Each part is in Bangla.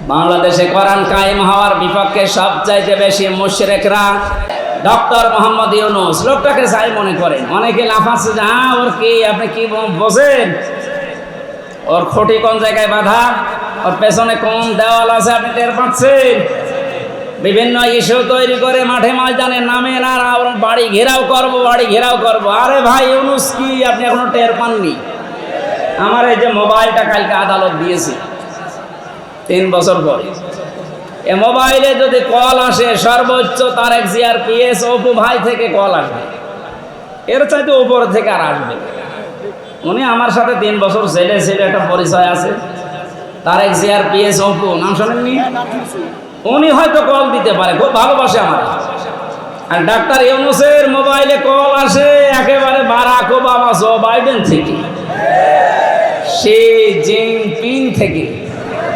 বাংলাদেশে কোরআন কায়েম হওয়ার বিপক্ষে সবচাইতে বেশি মুশরেকরা ডক্টর মোহাম্মদ ইউনুস। লোকটাকে চাই মনে করেন। অনেকে লাফাচ্ছে যে হ্যাঁ ওর কি? আপনি কি ব- বোঝেন? ওর খুঁটি কোন জায়গায় বাধা? ওর পেছনে কোন দেওয়াল আছে আপনি টের পাচ্ছেন? বিভিন্ন ইস্যু তৈরি করে মাঠে ময়দানে নামে, না বাড়ি ঘেরাও করব, বাড়ি ঘেরাও করব। আরে ভাই, ইউনুস কি? আপনি এখনও টের পাননি? আমার এই যে মোবাইলটা কালকে আদালত দিয়েছে। তিন বছর পরে। এ মোবাইলে যদি কল আসে, সর্বোচ্চ তার এক জিআরপিএস অপু ভাই থেকে কল আসবে। এর চাইতে উপর থেকে আর আসবে উনি আমার সাথে তিন বছর ছেলে ছেলে, একটা পরিচয় আছে। তার এক জিআরপিএস অপু, নাম শোনেননি? উনি হয়তো কল দিতে পারে, খুব ভালোবাসে আমার আর ডাক্তার ইউনুসের মোবাইলে কল আসে, একেবারে বারাক ওবামা জো বাইডেন থেকে। সে জিনপিং থেকে।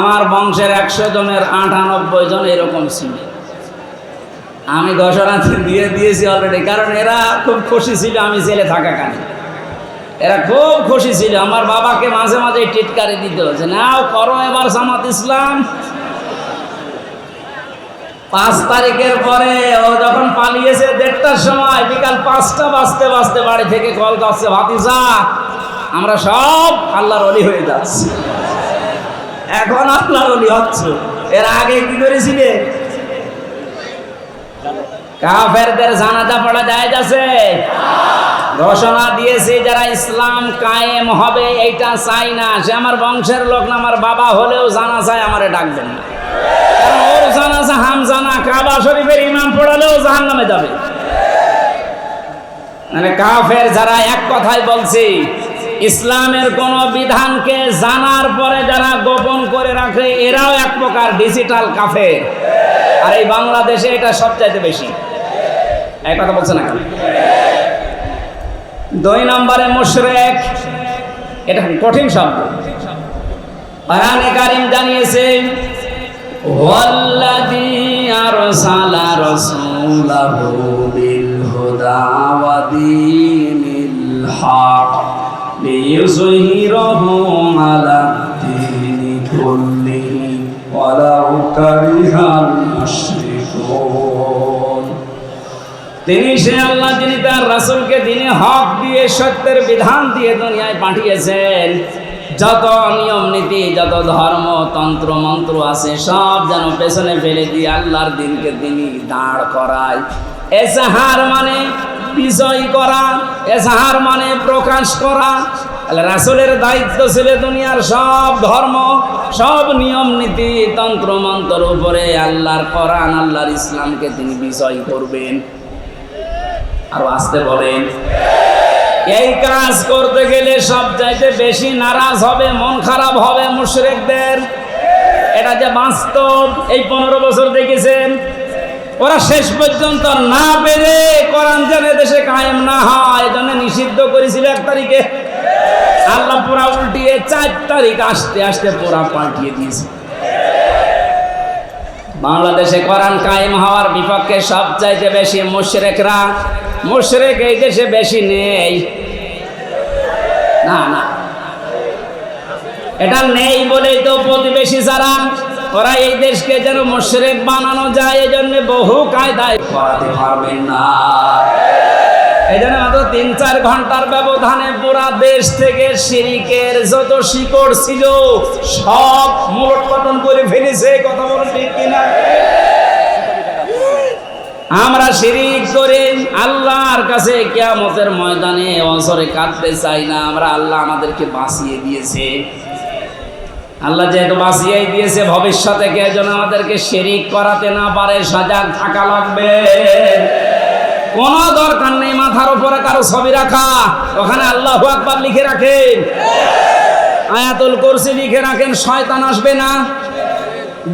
আমার বংশের একশো জনের আটানব্বই জন এরকম ছিল আমি ঘোষণা দিয়ে দিয়েছি অলরেডি কারণ এরা খুব খুশি ছিল আমি জেলে থাকা কানে এরা খুব খুশি ছিল। আমার বাবাকে মাঝে মাঝে টিটকারি দিত যে, নাও করো এবার জামাত ইসলাম। পাঁচ তারিখের পরে ও যখন পালিয়েছে দেড়টার সময়, বিকাল পাঁচটা বাজতে বাজতে বাড়ি থেকে কল করছে, ভাতিজা, আমরা সব আল্লাহর অলি হয়ে যাচ্ছি। এখন আল্লাহর অলি হচ্ছে। এর আগে কি করেছিলে? কাফেরদের জানাজা পড়া যায় যাচ্ছে। ঘোষণা দিয়েছে যারা ইসলাম কায়েম হবে, এইটা চাই না। সে আমার বংশের লোক না, আমার বাবা হলেও জানা চায়, আমারে ডাকবেন না। কারণ ওর জানাজা হাম জানা কাবা শরীফের ইমাম পড়ালেও জাহান নামে যাবে। মানে কাফের যারা এক কথাই বলছি ইসলামের কোন বিধানকে জানার পরে যারা গোপন করে রাখে, এরাও এক প্রকার ডিজিটাল কাফের। আর এই বাংলাদেশে এটা সবচাইতে বেশি। এক কথা বলছে না দুই নম্বরে মুশরেক, এটা কঠিন শব্দ। কোরআনে কারিম জানিয়েছে, ওয়াল্লাযী আরসালা রাসূলাহু বিল হুদা ওয়া দীনিল হক। ওয়ালাউ কারিহাল মুশরিকুন। তিনি সে আল্লাহ, যিনি তার রাসূলকে দিনে হক দিয়ে, সত্যের বিধান দিয়ে দুনিয়ায় পাঠিয়েছেন। যত নিয়ম নীতি, যত ধর্ম, তন্ত্র, মন্ত্র আছে, সব যেন পেছনে ফেলে দিয়ে আল্লাহর দিনকে তিনি দাঁড় করায়। এসাহার মানে বিজয় করা এসাহার মানে প্রকাশ করা রাসূলের দায়িত্ব ছিল দুনিয়ার সব ধর্ম, সব নিয়ম, নীতি, তন্ত্র, মন্ত্র উপরে আল্লাহর কোরআন, আল্লাহর ইসলামকে তিনি বিজয় করবেন। আর আসতে বলেন, এই কাজ করতে গেলে সব চাইতে বেশি নারাজ হবে, মন খারাপ হবে মুশরেকদের। এটা যে বাস্তব, এই পনেরো বছর দেখেছেন, ওরা শেষ পর্যন্ত না পেরে কোরআন যেন দেশে কায়েম না হয় এই জন্য নিষিদ্ধ করেছিল এক তারিখে। আল্লাহ পুরা উল্টিয়ে চার তারিখ আসতে আসতে পুরা পাল্টিয়ে দিয়েছে। বাংলাদেশে কোরআন কায়েম হওয়ার বিপক্ষে সবচাইতে বেশি মুশরেকরা, মুশরেক এই দেশে বেশি নেই। না না। এটা নেই বলেই তো প্রতিবেশী যারা, ওরা এই দেশকে যেন মুশরেক বানানো যায় এই জন্য বহু কায়দায় করাতে পারবেন না। এই জন্য মাত্র তিন চার ঘণ্টার ব্যবধানে পুরা দেশ থেকে শিরিকের যত শিকড় ছিল, সব মূলোৎপাটন করে ফেলেছে কথা বলে ঠিক কিনা? আমরা শিরিক করে, আল্লাহর কাছে কিয়ামতের ময়দানে অসরে কাটতে চাই না, আমরা আল্লাহ আমাদেরকে বাঁচিয়ে দিয়েছে। আল্লাহ যেহেতু বাঁচিয়েই দিয়েছে, ভবিষ্যতে কে যেন আমাদেরকে শিরিক করাতে না পারে, সজাগ থাকা লাগবে। কোনো দরকার নেই মাথার উপরে কারও ছবি রাখা। ওখানে আল্লাহ আকবার লিখে রাখেন। আয়াতুল কুরসি লিখে রাখেন, শয়তান আসবে না।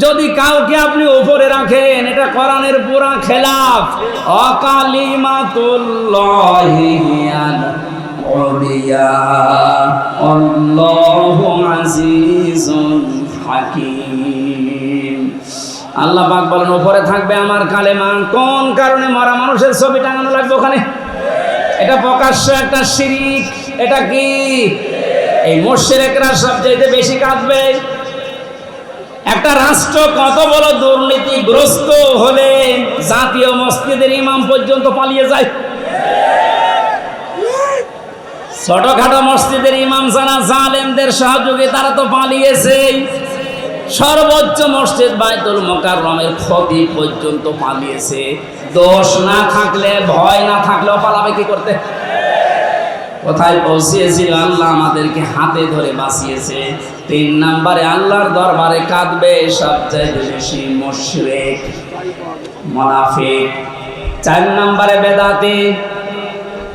যদি কাউকে আপনি উপরে রাখেন, এটা কোরআনের পুরা খেলাফ। অকালিমাতুল্লাহি আল্লাহু আজিজুন হাকীম। আল্লাহ পাক বলেন উপরে থাকবে আমার কালেমা কোন কারণে মরা মানুষের ছবি টাঙানো লাগবে ওখানে? এটা প্রকাশ্য একটা শিরিক। এটা কি? এই মোশেরেকরা সবচাইতে বেশি কাঁদবে। একটা রাষ্ট্র কত বড় দুর্নীতিগ্রস্ত হলে জাতীয় মসজিদের ইমাম পর্যন্ত পালিয়ে যায়। ছোটখাটো মসজিদের ইমাম যারা জালেমদের সহযোগী, তারা তো পালিয়েছে সর্বোচ্চ মসজিদ বাইতুল মোকাররমের ক্ষতি পর্যন্ত পালিয়েছে। দোষ না থাকলে, ভয় না থাকলেও পালাবে কি করতে? কোথায় পৌঁছিয়েছিল আল্লাহ আমাদেরকে হাতে ধরে বাঁচিয়েছে। তিন নাম্বারে আল্লাহর দরবারে কাঁদবে সবচাইতে বেশি মুশরিক, মুনাফিক। চার নাম্বারে বেদাতি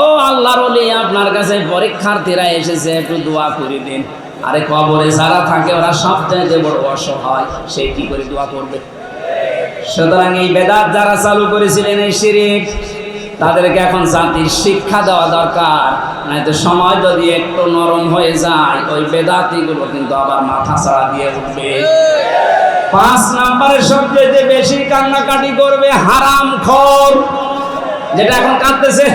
ও আল্লাহর আপনার কাছে পরীক্ষার্থীরা এসেছে, একটু দোয়া করে দিন। আরে কবরে যারা থাকে, ওরা সব চাইতে বড় অসহায়, সে কি করে দোয়া করবে? সুতরাং এই বেদাত যারা চালু করেছিলেন এই তাদেরকে এখন জাতির শিক্ষা দেওয়া দরকার। নয়তো সময় যদি একটু নরম হয়ে যায়, ওই বেদাতিগুলো কিন্তু আবার মাথা ছাড়া দিয়ে উঠবে। পাঁচ নম্বরে সবচেয়ে বেশি কান্নাকাটি করবে হারাম খর যেটা এখন কাঁদতেছে।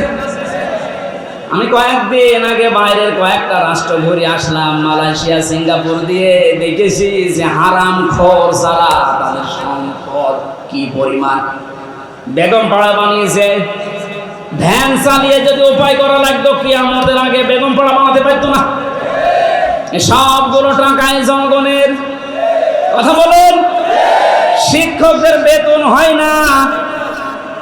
আমি কয়েকদিন আগে বাইরের কয়েকটা রাষ্ট্র ঘুরে আসলাম, মালয়েশিয়া, সিঙ্গাপুর দিয়ে দেখেছি যে হারাম খোর ছাড়া তাদের সম্পদ কি পরিমাণ। বেগম পাড়া বানিয়েছে। ভ্যান চালিয়ে যদি উপায় করা লাগতো, কি আমাদের আগে বেগম পাড়া বানাতে পারতো না? সবগুলো টাকায় জনগণের। কথা বলুন। শিক্ষকদের বেতন হয় না।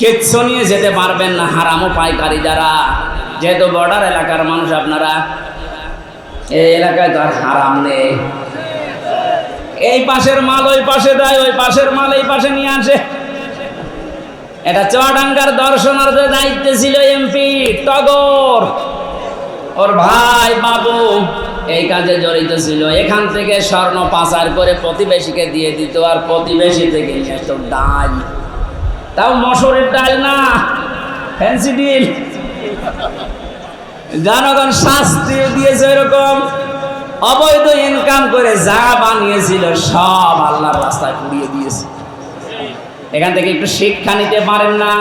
কিচ্ছু নিয়ে যেতে পারবেন না হারামও পাইকারি যারা। যেহেতু বর্ডার এলাকার মানুষ আপনারা, এই এলাকায় তো আর হারাম নেই। এই পাশের মাল, ওই পাশে দেয়, ওই পাশের মাল, এই পাশে নিয়ে আসে। এটা চুয়াডাঙ্গার দর্শনার্থের দায়িত্বে ছিল এমপি টগর। ওর ভাই বাবু এই কাজে জড়িত ছিল। এখান থেকে স্বর্ণ পাচার করে প্রতিবেশীকে দিয়ে দিত, আর প্রতিবেশী থেকে ডাল তাও মশরের ডাল না। ফ্যান্সি ডিল জনগণ শাস্তি দিয়েছে এরকম। অবৈধ ইনকাম করে যা বানিয়েছিল সব আল্লাহর রাস্তায় পুড়িয়ে দিয়েছে। এখান থেকে একটু শিক্ষা নিতে পারেন না।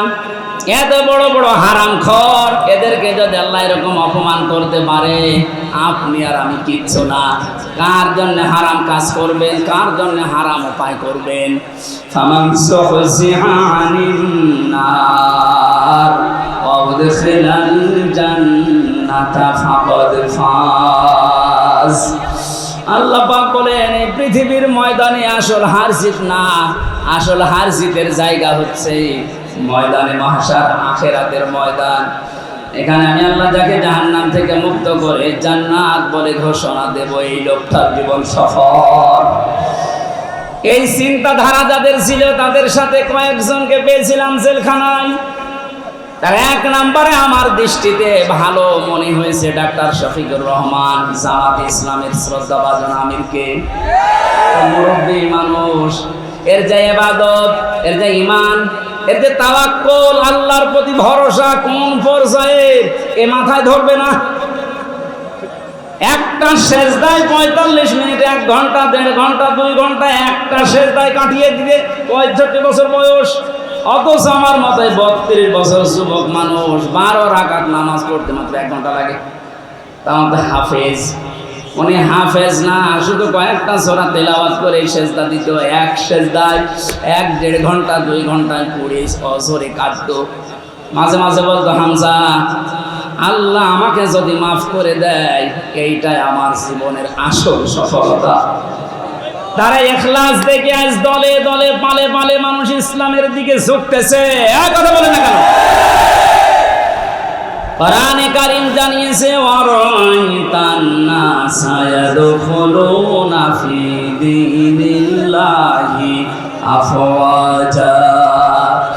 এত বড় বড় হারাম খর এদেরকে যদি আল্লাহ এরকম অপমান করতে পারে, আপনি আর আমি কিচ্ছু না। কার জন্য হারাম কাজ করবেন, কার জন্য হারাম উপায় করবেন? আল্লাহ বলেন, এই পৃথিবীর ময়দানে আসল হার না। আসল হার জিতের জায়গা হচ্ছে ময়দানে মহাশার আখেরাতের ময়দান। এখানে আমি আল্লাহ যাকে জাহান্নাম থেকে মুক্ত করে জান্নাত বলে ঘোষণা দেব, এই লোকটার জীবন সফল। এই চিন্তাধারা যাদের ছিল, তাদের সাথে কয়েকজনকে পেয়েছিলাম জেলখানায়। তার এক নম্বরে আমার দৃষ্টিতে ভালো মনে হয়েছে ডাক্তার শফিকুর রহমান, জামাত ইসলামের শ্রদ্ধাভাজন আমিরকে। মুরব্বী মানুষ। এর যে এবাদত এর যে ইমান এর যে তাওয়াক্কল, আল্লাহর প্রতি ভরসা কোন পর্যায়ে? এ মাথায় ধরবে না? একটা সেজদায় পঁয়তাল্লিশ মিনিট এক ঘণ্টা, দেড় ঘণ্টা, দুই ঘণ্টা একটা সেজদায় কাটিয়ে দিবে পঁয়ষট্টি বছর বয়স। অথচ আমার মতে বত্রিশ বছর যুবক মানুষ বারো রাকাত নামাজ পড়তে মাত্র এক ঘণ্টা লাগে। তার মধ্যে হাফেজ। উনি হাফেজ না, শুধু কয়েকটা সোরা তেলাওয়াত করে সেজদা দিত, এক সেজদায় এক দেড় ঘণ্টা, দুই ঘন্টায় পড়ে অজরে কাটতো। মাঝে মাঝে বলতো, হামজা, আল্লাহ আমাকে যদি মাফ করে দেয়, এইটাই আমার জীবনের আসল সফলতা। তারা এখলাস দেখে আজ দলে দলে পালে পালে মানুষ ইসলামের দিকে ঝুঁকতেছে। কথা বলে না কেন? কোরআনে কারিম জানিয়েছে ইয়াদখুলুনা ফি দীনিল্লাহি আফওয়াজা।